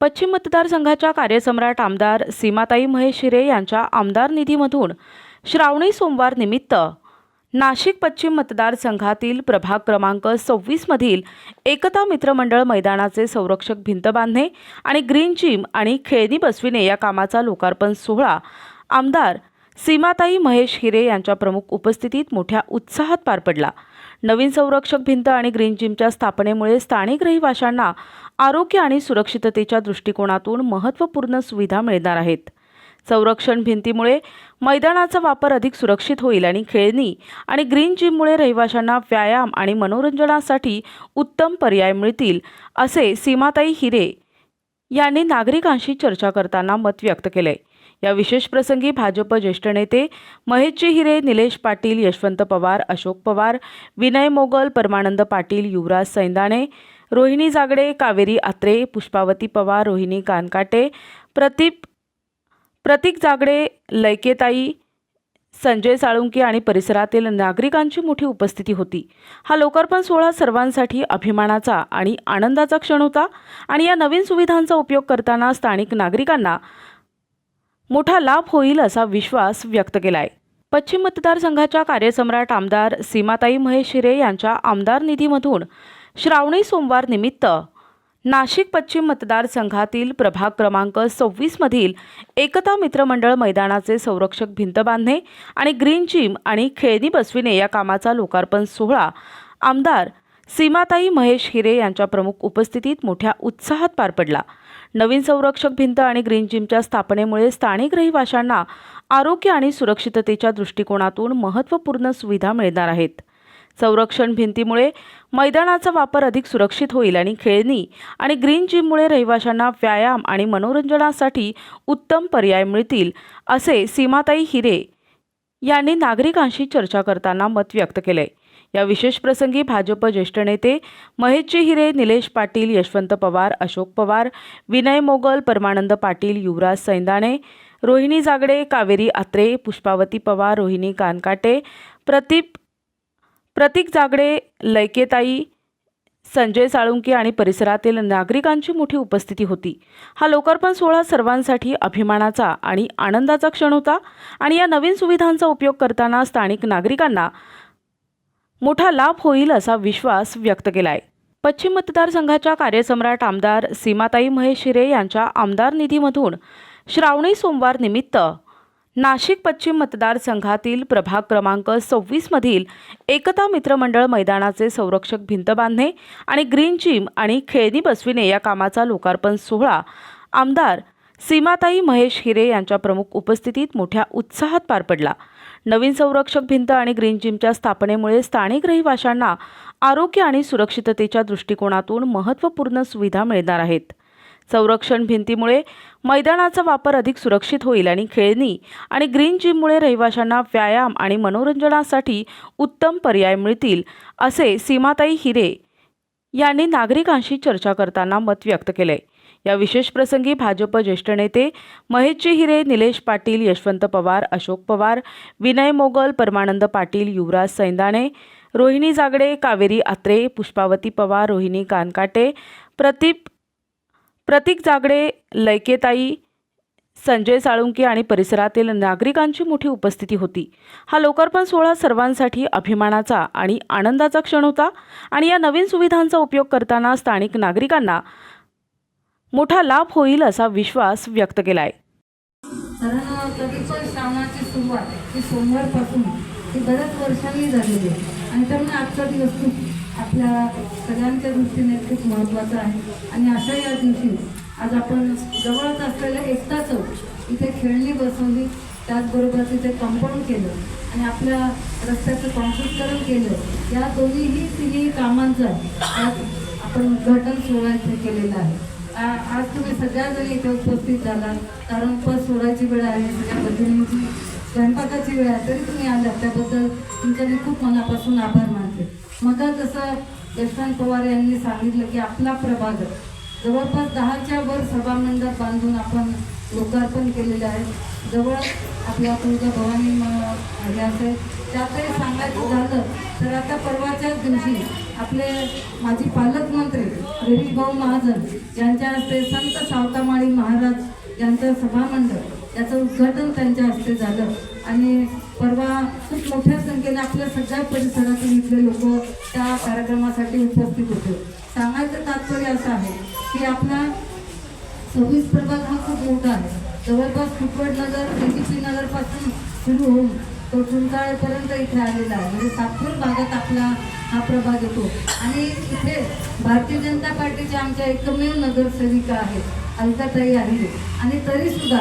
पश्चिम मतदारसंघाच्या कार्यसम्राट आमदार सीमाताई महेश हिरे यांच्या आमदार निधीमधून श्रावणी सोमवार निमित्त नाशिक पश्चिम मतदारसंघातील प्रभाग क्रमांक सव्वीसमधील एकता मित्रमंडळ मैदानाचे संरक्षक भिंत बांधणे आणि ग्रीन जिम आणि खेळणी बसविणे या कामाचा लोकार्पण सोहळा आमदार सीमाताई महेश हिरे यांच्या प्रमुख उपस्थितीत मोठ्या उत्साहात पार पडला. नवीन संरक्षक भिंत आणि ग्रीन जिमच्या स्थापनेमुळे स्थानिक रहिवाशांना आरोग्य आणि सुरक्षिततेच्या दृष्टिकोनातून महत्त्वपूर्ण सुविधा मिळणार आहेत. संरक्षण भिंतीमुळे मैदानाचा वापर अधिक सुरक्षित होईल आणि खेळणी आणि ग्रीन जिममुळे रहिवाशांना व्यायाम आणि मनोरंजनासाठी उत्तम पर्याय मिळतील असे सीमाताई हिरे यांनी नागरिकांशी चर्चा करताना मत व्यक्त केले. या विशेष प्रसंगी भाजप ज्येष्ठ नेते महेशजी हिरे निलेश पाटील यशवंत पवार अशोक पवार विनय मोगल परमानंद पाटील युवराज सैंदाणे रोहिणी जागडे कावेरी आत्रे पुष्पावती पवार रोहिणी कानकाटे प्रतीप प्रतीक जागडे लैकेताई संजय साळुंके आणि परिसरातील नागरिकांची मोठी उपस्थिती होती. हा लोकार्पण सोहळा सर्वांसाठी अभिमानाचा आणि आनंदाचा क्षण होता आणि या नवीन सुविधांचा उपयोग करताना स्थानिक नागरिकांना मोठा लाभ होईल असा विश्वास व्यक्त केला आहे पश्चिम मतदारसंघाच्या कार्यसम्राट आमदार सीमाताई महेश हिरे यांच्या आमदार निधीमधून श्रावणी सोमवार निमित्त नाशिक पश्चिम मतदारसंघातील प्रभाग क्रमांक सव्वीसमधील एकता मित्रमंडळ मैदानाचे संरक्षक भिंत बांधणे आणि ग्रीन जिम आणि खेळणी बसविणे या कामाचा लोकार्पण सोहळा आमदार सीमाताई महेश हिरे यांच्या प्रमुख उपस्थितीत मोठ्या उत्साहात पार पडला. नवीन संरक्षक भिंत आणि ग्रीन जिमच्या स्थापनेमुळे स्थानिक रहिवाशांना आरोग्य आणि सुरक्षिततेच्या दृष्टिकोनातून महत्त्वपूर्ण सुविधा मिळणार आहेत. संरक्षण भिंतीमुळे मैदानाचा वापर अधिक सुरक्षित होईल आणि खेळणी आणि ग्रीन जिममुळे रहिवाशांना व्यायाम आणि मनोरंजनासाठी उत्तम पर्याय मिळतील असे सीमाताई हिरे यांनी नागरिकांशी चर्चा करताना मत व्यक्त केले. या विशेष प्रसंगी भाजप ज्येष्ठ नेते महेशजी हिरे निलेश पाटील यशवंत पवार अशोक पवार विनय मोगल परमानंद पाटील युवराज सैंदाणे रोहिणी जागडे कावेरी आत्रे पुष्पावती पवार रोहिणी कानकाटे प्रतीप प्रतीक जागडे लयकेताई संजय साळुंके आणि परिसरातील नागरिकांची मोठी उपस्थिती होती. हा लोकार्पण सोहळा सर्वांसाठी अभिमानाचा आणि आनंदाचा क्षण होता आणि या नवीन सुविधांचा उपयोग करताना स्थानिक नागरिकांना मोठा लाभ होईल असा विश्वास व्यक्त केला आहे पश्चिम मतदारसंघाच्या कार्यसम्राट आमदार सीमाताई महेश हिरे यांच्या आमदार निधीमधून श्रावणी सोमवार निमित्त नाशिक पश्चिम मतदारसंघातील प्रभाग क्रमांक सव्वीसमधील एकता मित्रमंडळ मैदानाचे संरक्षक भिंत बांधणे आणि ग्रीन जिम आणि खेळणी बसविणे या कामाचा लोकार्पण सोहळा आमदार सीमाताई महेश हिरे यांच्या प्रमुख उपस्थितीत मोठ्या उत्साहात पार पडला. नवीन संरक्षक भिंत आणि ग्रीन जिमच्या स्थापनेमुळे स्थानिक रहिवाशांना आरोग्य आणि सुरक्षिततेच्या दृष्टिकोनातून महत्त्वपूर्ण सुविधा मिळणार आहेत. संरक्षण भिंतीमुळे मैदानाचा वापर अधिक सुरक्षित होईल आणि खेळणी आणि ग्रीन जिममुळे रहिवाशांना व्यायाम आणि मनोरंजनासाठी उत्तम पर्याय मिळतील असे सीमाताई हिरे यांनी नागरिकांशी चर्चा करताना मत व्यक्त केले. या विशेष प्रसंगी भाजप ज्येष्ठ नेते महेशजी हिरे निलेश पाटील यशवंत पवार अशोक पवार विनय मोगल परमानंद पाटील युवराज सैंदाणे रोहिणी जागडे कावेरी आत्रे पुष्पावती पवार रोहिणी कानकाटे प्रतीप प्रतीक जागडे लयकेताई संजय साळुंके आणि परिसरातील नागरिकांची मोठी उपस्थिती होती. हा लोकार्पण सोहळा सर्वांसाठी अभिमानाचा आणि आनंदाचा क्षण होता आणि या नवीन सुविधांचा उपयोग करताना स्थानिक नागरिकांना मोठा लाभ होईल असा विश्वास व्यक्त केला आहे कारण कधी पण श्रावणाची सुरुवात ही सोमवारपासून ही बऱ्याच वर्षांनी झालेली आहे. आणि त्यामुळे आजचा दिवस खूप आपल्या सगळ्यांच्या दृष्टीने खूप महत्त्वाचा आहे. आणि अशा या दिवशी आज आपण जवळच असलेल्या एकता चौक इथे खेळणी बसवली. त्याचबरोबर तिथे कंपाऊंड केलं. आणि आपल्या रस्त्याचं कॉन्क्रीटकरण केलं. या दोन्हीही तिन्ही कामांचं आज आपण उद्घाटन सोहळा इथे केलेला आहे. आज तुम्ही सगळ्याजणी इथे उपस्थित झाला कारण उपवास सोडायची वेळ आहे सगळ्या भगिनींची स्वयंपाकाची वेळ आहे तरी तुम्ही आलात. त्याबद्दल तुमच्या मी खूप मनापासून आभार मानते. मग जसं यशवंत पवार यांनी सांगितलं की आपला प्रभाग जवळपास दहाच्या वर सभामंडप बांधून आपण लोकार्पण केलेले आहे जवळ आपल्या तुळजा भवानी म- हे असेल त्यातही सांगायचं झालं तर आता परवाच्याच दिवशी आपले माजी पालकमंत्री रवी महाजन यांच्या हस्ते संत सावतामाळी महाराज यांचं सभामंडळ याचं उद्घाटन त्यांच्या हस्ते झालं. आणि परवा खूप मोठ्या संख्येने आपल्या सगळ्या परिसरातून इथले लोक त्या कार्यक्रमासाठी उपस्थित होते. सांगायचं तात्पर्य असं आहे की आपला सव्वीस प्रभाग हा खूप मोठा आहे. जवळपास कुपवड नगर एजीपी नगरपासून सुरू होऊन तो चुंचाळेपर्यंत इथे आलेला आहे. म्हणजे सातपूर भागात आपला हा प्रभाग येतो. आणि इथे भारतीय जनता पार्टीच्या आमच्या एकमेव नगरसेविका आहेत अलकाताई आहे. आणि तरीसुद्धा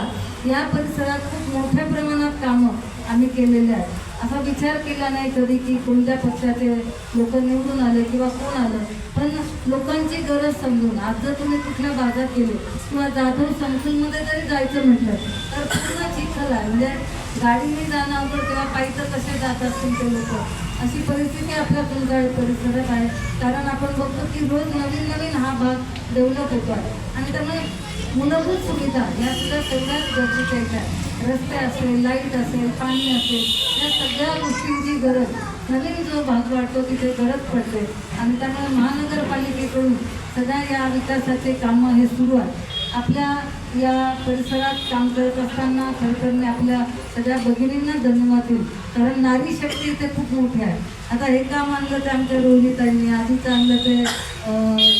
या परिसरात खूप मोठ्या प्रमाणात कामं आम्ही केलेले आहेत. असा विचार केला नाही कधी की कोणत्या पक्षाचे लोक निवडून आले किंवा कोण आलं. पण लोकांची गरज समजून आज जर तुम्ही कुठल्या भागात गेले किंवा जाधव समजूनमध्ये जरी जायचं म्हटलं तर पूर्ण चिखल आहे म्हणजे गाडीने जाणं अवघड किंवा पायी तर कसे जातात तुमचे लोक? अशी परिस्थिती आपल्या तुमच्या परिसरात आहे. कारण आपण बघतो की रोज नवीन नवीन हा भाग डेव्हलप होतो आहे आणि त्यामुळे मूलभूत सुविधा या सुद्धा तेवढ्याच गरजेच्या आहेत. रस्ते असेल लाइट असेल पाणी असेल या सगळ्या गोष्टींची गरज. नवीन जो भाग वाटतो तिथे गरज पडते. आणि त्यामुळे महानगरपालिकेकडून सगळ्या या विकासाचे कामं हे सुरू आहे. आपल्या या परिसरात काम करत असताना खरं तर मी आपल्या सगळ्या भगिनींना धन्यवाद देईल कारण नारी शक्ती इथे खूप मोठी आहे. आता हे काम आणलं ते आमच्या रोहितांनी आधीच आणलं ते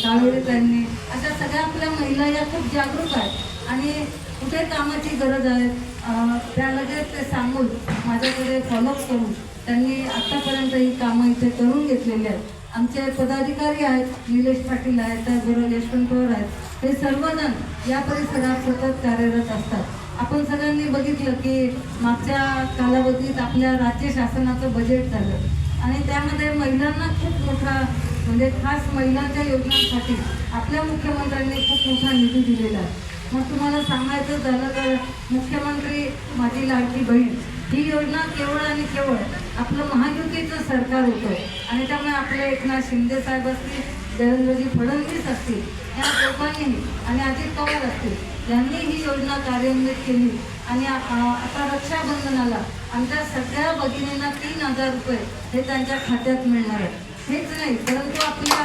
कावेरीतांनी अशा सगळ्या आपल्या महिला या खूप जागरूक आहेत. आणि कुठे कामाची गरज आहे? त्या लगेच ते सांगून माझ्याकडे फॉलोअप करून त्यांनी आत्तापर्यंत ही कामं इथे करून घेतलेली आहेत. आमचे पदाधिकारी आहेत निलेश पाटील आहेत त्याचबरोबर यशवंत पवार आहेत. हे सर्वजण या परिसरात सतत कार्यरत असतात. आपण सगळ्यांनी बघितलं की मागच्या कालावधीत आपल्या राज्य शासनाचं बजेट झालं. आणि त्यामध्ये महिलांना खूप मोठा म्हणजे खास महिलांच्या योजनांसाठी आपल्या मुख्यमंत्र्यांनी खूप मोठा निधी दिलेला आहे. मग तुम्हाला सांगायचं झालं तर मुख्यमंत्री माझी लाडकी बहीण ही योजना केवळ आणि केवळ आपलं महायुतीचं सरकार होतं. आणि त्यामुळे आपले एकनाथ शिंदे साहेब असतील देवेंद्रजी फडणवीस असतील या लोकांनीही आणि अजित पवार असतील यांनी ही योजना कार्यान्वित केली. आणि आता रक्षाबंधनाला आमच्या सगळ्या भगिनींना तीन हजार रुपये हे त्यांच्या खात्यात मिळणार आहे हेच नाही परंतु आपल्या